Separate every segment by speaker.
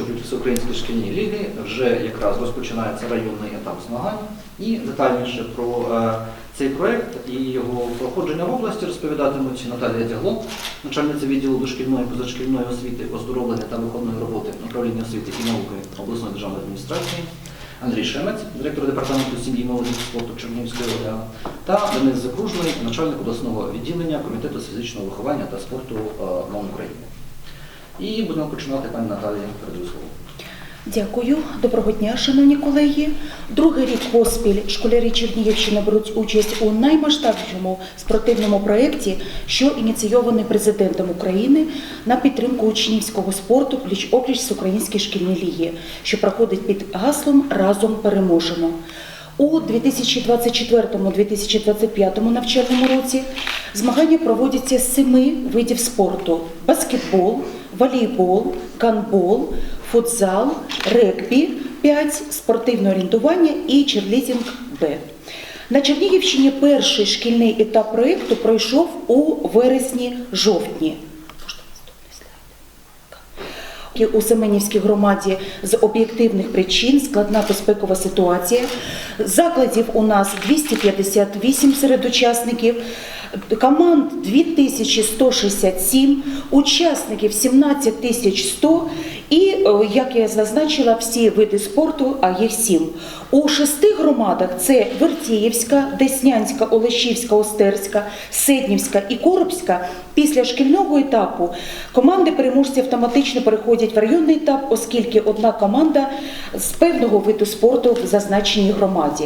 Speaker 1: обліку Всеукраїнської шкільні ліги вже якраз розпочинається районний етап змагань. І детальніше про е, цей проект і його проходження в області розповідатимуть Наталія Дягло, начальниця відділу дошкільної позашкільної освіти, оздоровлення та виховної роботи управління освіти і науки обласної державної адміністрації, Андрій Шемець, директор департаменту сім'ї, молоді спорту Чернігівської ОДА, та Денис Закружний, начальник обласного відділення комітету з фізичного виховання та спорту е, МОН України. І будемо починати, пані Наталія, передаю слово.
Speaker 2: Дякую, доброго дня, шановні колеги. Другий рік поспіль школярі Чернігівщини беруть участь у наймасштабнішому спортивному проєкті, що ініційований президентом України на підтримку учнівського спорту пліч-опліч з Українській шкільній ліги, що проходить під гаслом Разом переможемо. У 2024-2025 навчальному році змагання проводяться з семи видів спорту: баскетбол, волейбол, гандбол, футзал, регбі, 5, спортивне орієнтування і черлізінг Б. На Чернігівщині перший шкільний етап проєкту пройшов у вересні-жовтні. У Семенівській громаді з об'єктивних причин складна безпекова ситуація. Закладів у нас 258 серед учасників, команд 2167, учасників 17100 і, е, як я зазначила, всі види спорту, а їх сім. У шести громадах це Вертіївська, Деснянська, Олешівська, Остерська, Седнівська і Коробська. Після шкільного етапу команди переможці автоматично переходять в районний етап, оскільки одна команда з певного виду спорту в зазначеній громаді.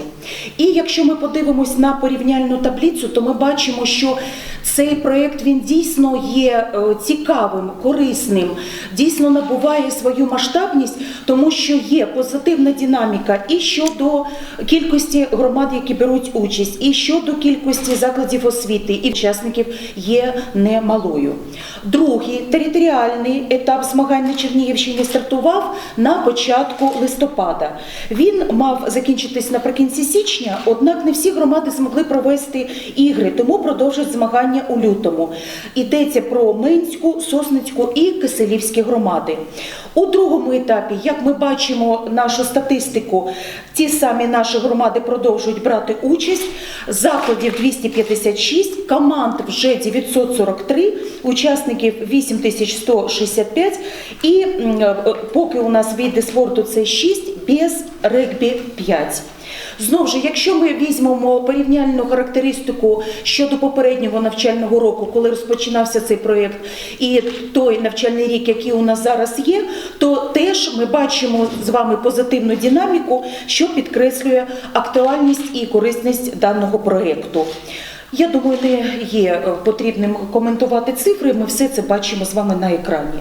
Speaker 2: І якщо ми подивимось на порівняльну таблицю, то ми бачимо, що цей проєкт він дійсно є е, цікавим, корисним, дійсно набуває свою масштабність, тому що є позитивна динаміка і щодо кількості громад, які беруть участь, і щодо кількості закладів освіти і учасників є немалою. Другий територіальний етап змагань на Чернігівщині стартував на початку листопада. Він мав закінчитись наприкінці січня, однак не всі громади змогли провести ігри, тому продовжують змагання у лютому. Йдеться про Минську, Сосницьку і Киселівські громади. У другому етапі, як ми бачимо нашу статистику, ті самі наші громади продовжують брати участь. Закладів 256, команд вже 943, учасників 8165. І е, поки у нас види спорту це 6, без регбі 5. Знову ж, якщо ми візьмемо порівняльну характеристику щодо попереднього навчального року, коли розпочинався цей проєкт, і той навчальний рік, який у нас зараз є, то теж ми бачимо з вами позитивну динаміку, що підкреслює актуальність і корисність даного проєкту. Я думаю, не є е, потрібним коментувати цифри. Ми все це бачимо з вами на екрані.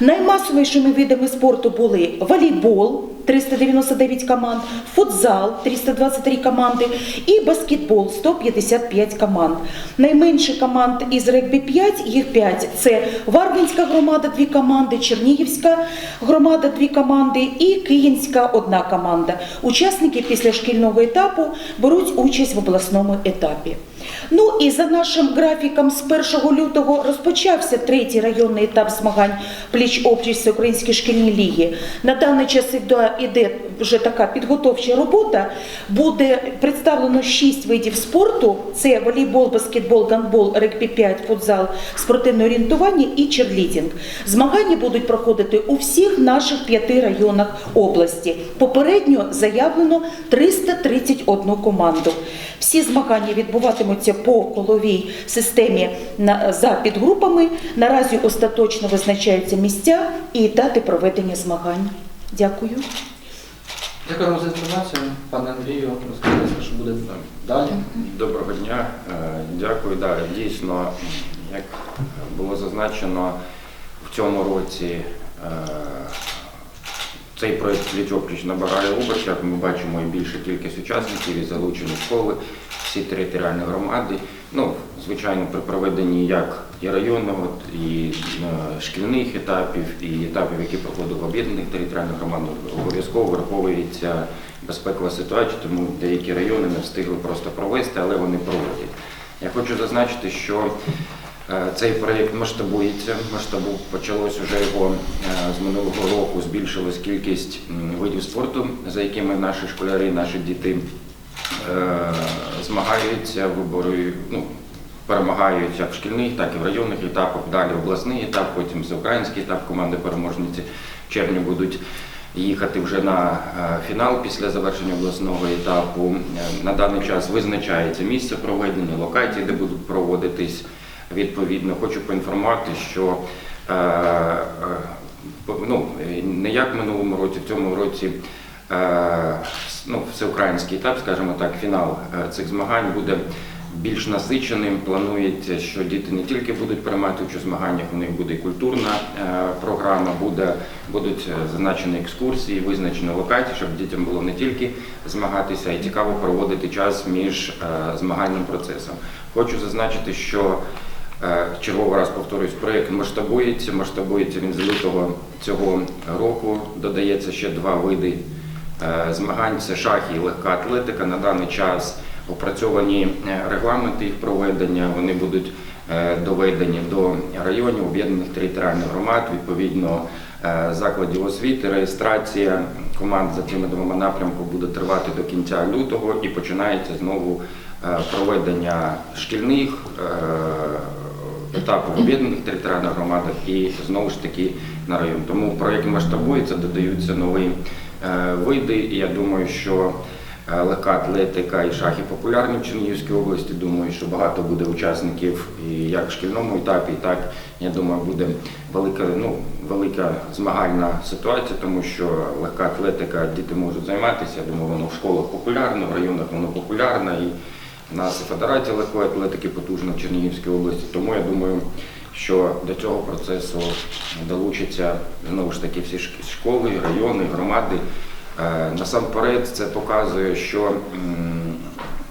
Speaker 2: Наймасовішими видами спорту були волейбол. 399 команд, футзал 323 команди і баскетбол 155 команд. Найменше команд із регбі 5, їх 5. Це Варвинська громада, дві команди, Чернігівська громада, дві команди і Київська одна команда. Учасники після шкільного етапу беруть участь в обласному етапі. Ну і за нашим графіком з 1 лютого розпочався третій районний етап змагань пліч-опліч Всеукраїнської шкільні ліги. На даний час іде- вже така підготовча робота. Буде представлено шість видів спорту: це волейбол, баскетбол, гандбол, регбі 5, футзал, спортивне орієнтування і черлідінг. Змагання будуть проходити у всіх наших п'яти районах області. Попередньо заявлено 331 команду. Всі змагання відбуватимуться по коловій системі за підгрупами. Наразі остаточно визначаються місця і дати проведення змагань. Дякую.
Speaker 1: Дякую вам за інформацію. Пане Андрію, розповідайте, що буде далі.
Speaker 3: Доброго дня, Е, дякую. Да, дійсно, як було зазначено, в цьому році е, цей проєкт пліч-опліч набирає обертів. Як Ми бачимо і більша кількість учасників, і залучені школи, всі територіальні громади. Ну, звичайно, при проведенні як і районного, і е, шкільних етапів, і етапів, які проходили в об'єднаних територіальних громадах, обов'язково враховується безпекова ситуація, тому деякі райони не встигли просто провести, але вони проводять. Я хочу зазначити, що Е, Цей проєкт масштабується. Масштабу почалось вже його е, з минулого року. Збільшилась кількість видів спорту, за якими наші школяри, наші діти змагаються, виборюють, ну, перемагають як в шкільних, так і в районних етапах. Далі обласний етап, потім всеукраїнський етап команди переможниці в червні будуть їхати вже на е, фінал після завершення обласного етапу. Е, На даний час визначається місце проведення, локації, де будуть проводитись. Відповідно, хочу поінформувати, що е, ну, не як в минулому році, в цьому році ну, всеукраїнський етап, скажімо так, фінал е, цих змагань буде більш насиченим. Планується, що діти не тільки будуть приймати участь у змаганнях, у них буде і культурна е, програма, буде, будуть е, зазначені екскурсії, визначені локації, щоб дітям було не тільки змагатися, й цікаво проводити час між е, змагальним процесом. Хочу зазначити, що Е, Черговий раз повторюсь, проєкт масштабується. Масштабується він з лютого цього року. Додається ще два види е, змагань: це шахи і легка атлетика. На даний час опрацьовані е, регламенти їх проведення. Вони будуть е, доведені до районів об'єднаних територіальних громад. Відповідно, е, закладів освіти. Реєстрація команд за цими двома напрямками буде тривати до кінця лютого і починається знову е, проведення шкільних е, етапів в об'єднаних територіальних громадах і знову ж таки на район. Тому проєкт масштабується, додаються нові е, види. І я думаю, що е, легка атлетика і шахи популярні в Чернігівській області. Думаю, що багато буде учасників і як в шкільному етапі, і так я думаю, буде велика, ну, велика змагальна ситуація, тому що легка атлетика діти можуть займатися. Я думаю, воно в школах популярно, в районах воно популярно. І у нас і Федерація легкої атлетики потужна в Чернігівській області. Тому я думаю, що до цього процесу долучаться знову ж таки всі шк- школи, райони, громади. Е, Насамперед це показує, що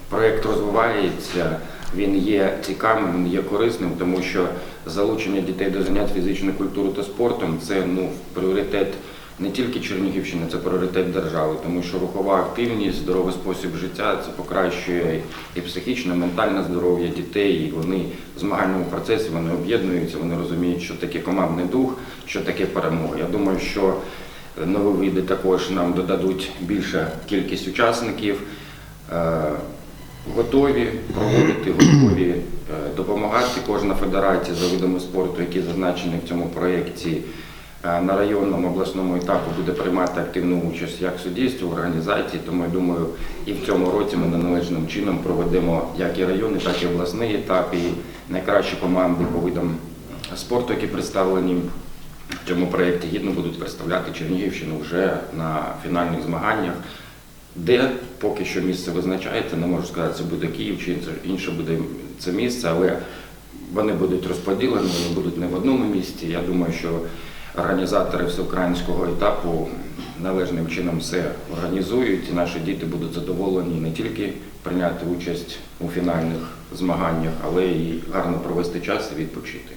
Speaker 3: проєкт розвивається, він є цікавим, він є корисним, тому що залучення дітей до занять фізичною культурою та спортом це ну, пріоритет не тільки Чернігівщини, це пріоритет держави, тому що рухова активність, здоровий спосіб життя це покращує і психічне, і ментальне здоров'я дітей. І вони в змагальному процесі вони об'єднуються, вони розуміють, що таке командний дух, що таке перемога. Я думаю, що нові види також нам додадуть більша кількість учасників. Е, Готові проводити, готові е, допомагати. Кожна федерація за видами спорту, які зазначені в цьому проєкті, на районному обласному етапі буде приймати активну участь як в в організації. Тому я думаю, і в цьому році ми належним чином проведемо як і районний, так і обласний етап. І найкращі команди по видам спорту, які представлені в цьому проєкті, гідно будуть представляти Чернігівщину вже на фінальних змаганнях. Де поки що місце визначається, не можу сказати, це буде Київ чи інше буде це місце, але вони будуть розподілені, вони будуть не в одному місці. Я думаю, що організатори всеукраїнського етапу належним чином все організують, і наші діти будуть задоволені не тільки прийняти участь у фінальних змаганнях, але і гарно провести час і відпочити.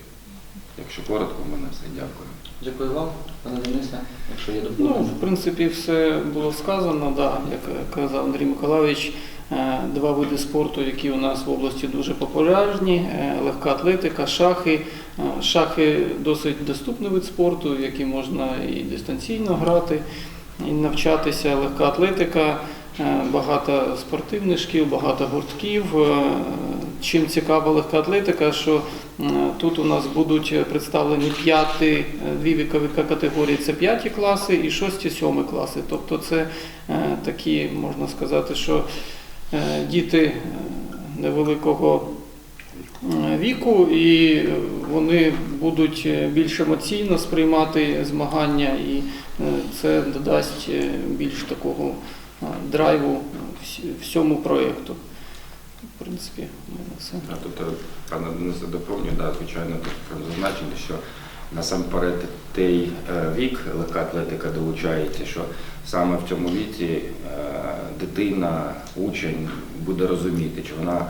Speaker 3: Якщо коротко, в мене все дякую.
Speaker 1: Дякую вам, пане Денисе. Якщо є
Speaker 4: Ну, в принципі, все було сказано, да, як казав Андрій Миколаївич, е, два види спорту, які у нас в області дуже популярні: е, легка атлетика, шахи. Шахи досить доступний вид спорту, який можна і дистанційно грати, і навчатися. Легка атлетика, е, багато спортивних шкіл, багато гуртків. Е, Чим цікава легка атлетика, що е, тут у нас будуть представлені п'яти, дві вікові категорії це п'яті класи і шості, сьомі класи. Тобто це такі, можна сказати, що діти невеликого віку, і вони будуть е, більш емоційно сприймати змагання, і е, це додасть е, більш такого драйву всьому проєкту. В принципі, все.
Speaker 3: А е, пане Денисе доповню, да, звичайно, зазначити, що насамперед той вік легка атлетика долучається, що саме в цьому віці дитина, учень буде розуміти, чи вона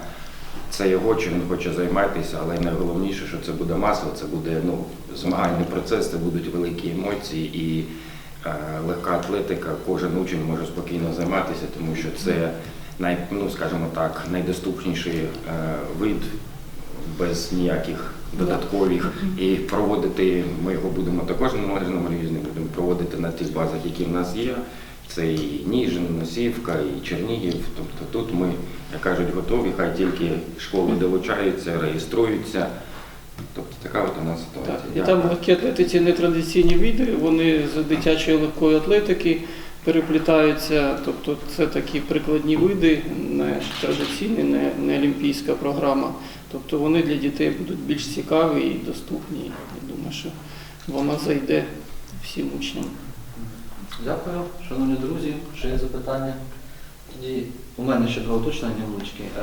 Speaker 3: це його, чи він хоче займатися, але найголовніше, що це буде масло, це буде ну, змагальний процес, це будуть великі емоції і е, легка атлетика, кожен учень може спокійно займатися, тому що це най, ну, скажімо так, найдоступніший е, вид без ніяких додаткових і проводити. Ми його будемо також на будемо проводити на тих базах, які в нас є. Це і Ніжин, і Носівка, і Чернігів. Тобто тут ми, як кажуть, готові, хай тільки школи долучаються, реєструються. Тобто така от у нас
Speaker 4: Так,
Speaker 3: ситуація.
Speaker 4: і там в легкій атлетиці нетрадиційні види, вони з дитячої легкої атлетики переплітаються. Тобто це такі прикладні види, не традиційні, не, не олімпійська програма. Тобто вони для дітей будуть більш цікаві і доступні. Я думаю, що вона зайде всім учням.
Speaker 1: Дякую, шановні друзі. Ще є запитання? Тоді у мене ще два уточнення невеличкі. Е,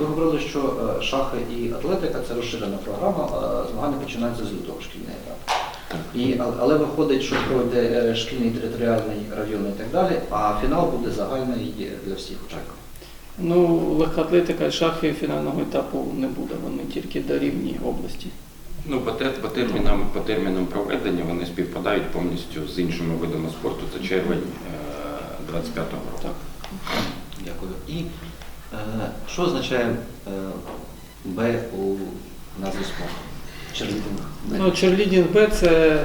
Speaker 1: Ви говорили, що е, шахи і атлетика це розширена програма, змагання починаються з лютого шкільний етап. І, але виходить, що пройде е, шкільний територіальний районний і так далі, а фінал буде загальний для всіх учасників.
Speaker 4: Ну, легка атлетика і шахи фінального етапу не буде, вони тільки до рівні області.
Speaker 3: Ну, по, те- по, термінам, по термінам проведення вони співпадають повністю з іншими видами спорту. Це червень е, 25-го року.
Speaker 4: Так.
Speaker 1: Дякую. І е, що означає е, Б у назві спорту? Черлідинг. Б.
Speaker 4: Ну, черлідінг Б це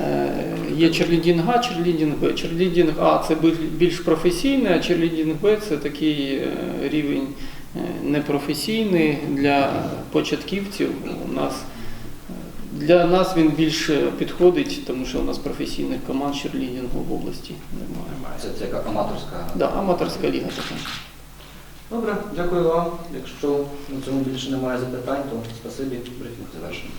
Speaker 4: е, є черлідінг А, черлідінг Б. Черлідінг А це біль- більш професійний, а черлідінг Б це такий е, рівень е, непрофесійний для початківців. У нас е, для нас він більше підходить, тому що у нас професійних команд Черлінінгу в області немає.
Speaker 1: Це, це яка аматорська.
Speaker 4: Да, аматорська ліга така.
Speaker 1: Добре, дякую вам. Якщо на цьому більше немає запитань, то спасибі, брифінг завершено.